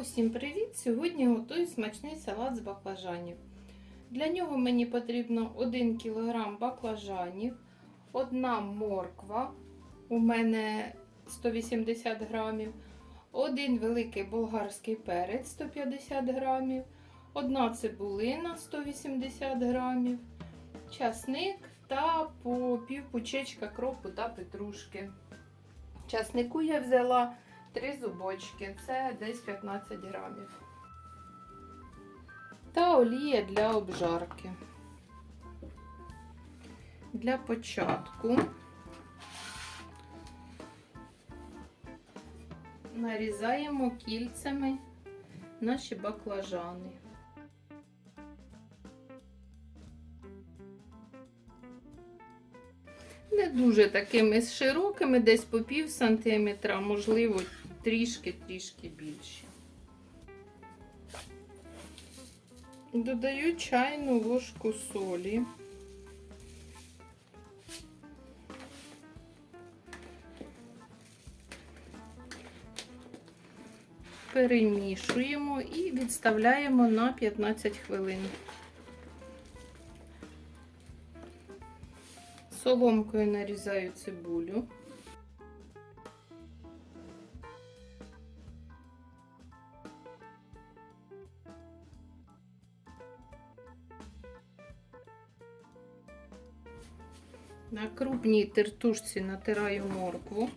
Усім привіт! Сьогодні готую смачний салат з баклажанів. Для нього мені потрібно 1 кг баклажанів, 1 морква, у мене 180 грамів, 1 великий болгарський перець 150 грамів, 1 цибулина 180 грамів, часник та по пів пучечка кропу та петрушки. Часнику я взяла Три зубочки, це десь 15 грамів. Та олія для обжарки. Для початку нарізаємо кільцями наші баклажани. Не дуже такими широкими, десь по пів сантиметра, можливо, трішки-трішки більше. Додаю чайну ложку солі. Перемішуємо і відставляємо на 15 хвилин. Соломкою нарізаю цибулю. На крупній тертушці натираю моркву.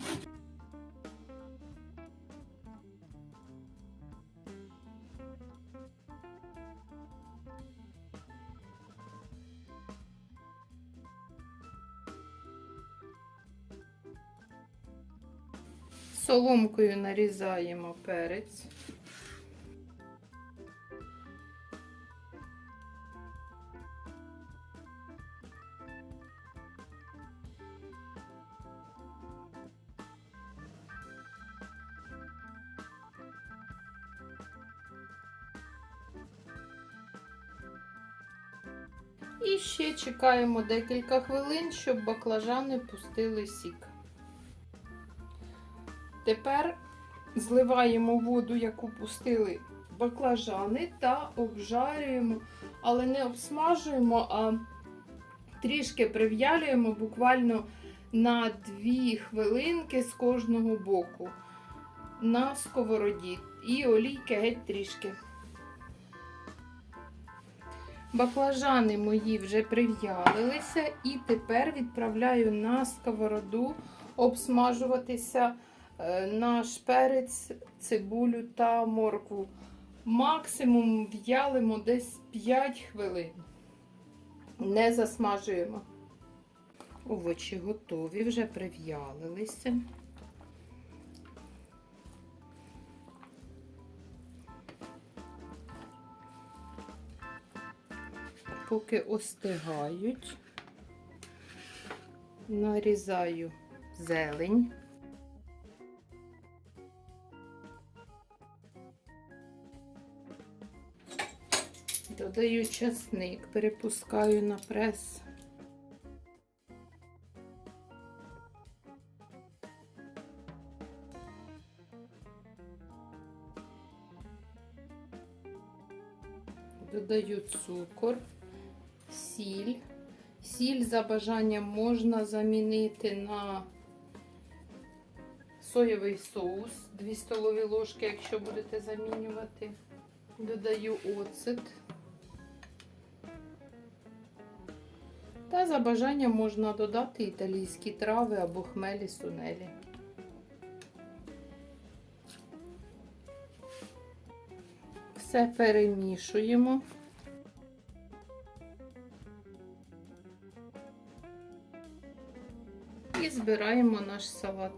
Соломкою нарізаємо перець. І ще чекаємо декілька хвилин, щоб баклажани пустили сік. Тепер зливаємо воду, яку пустили баклажани, та обжарюємо, але не обсмажуємо, а трішки прив'ялюємо буквально на 2 хвилинки з кожного боку на сковороді. І олійки геть трішки. Баклажани мої вже прив'ялилися, і тепер відправляю на сковороду обсмажуватися е, наш перець, цибулю та моркву. Максимум в'ялимо десь 5 хвилин. Не засмажуємо. Овочі готові, вже прив'ялилися. Поки остигають, нарізаю зелень. Додаю часник, перепускаю на прес. Додаю цукор, сіль. Сіль за бажанням можна замінити на соєвий соус 2 столові ложки, якщо будете замінювати. Додаю оцет. Та за бажанням можна додати італійські трави або хмелі сунелі. Все перемішуємо. Збираємо наш салат.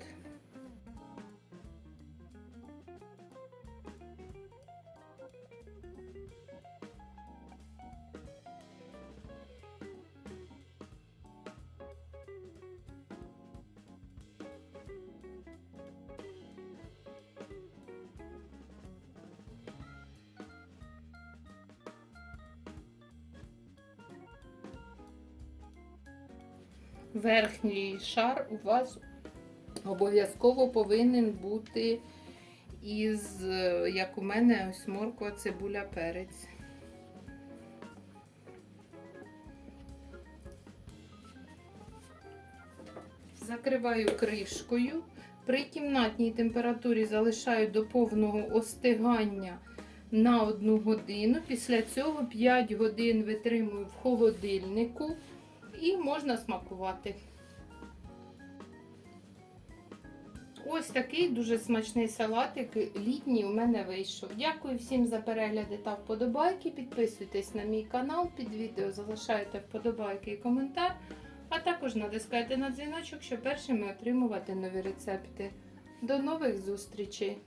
Верхній шар у вас обов'язково повинен бути із, як у мене, ось морква, цибуля, перець. Закриваю кришкою. При кімнатній температурі залишаю до повного остигання на 1 годину. Після цього 5 годин витримую в холодильнику і можна смакувати. Ось такий дуже смачний салатик літній у мене вийшов. Дякую всім за перегляди та вподобайки. Підписуйтесь на мій канал, під відео залишайте вподобайки і коментар, а також натискайте на дзвіночок, щоб першими отримувати нові рецепти. До нових зустрічей!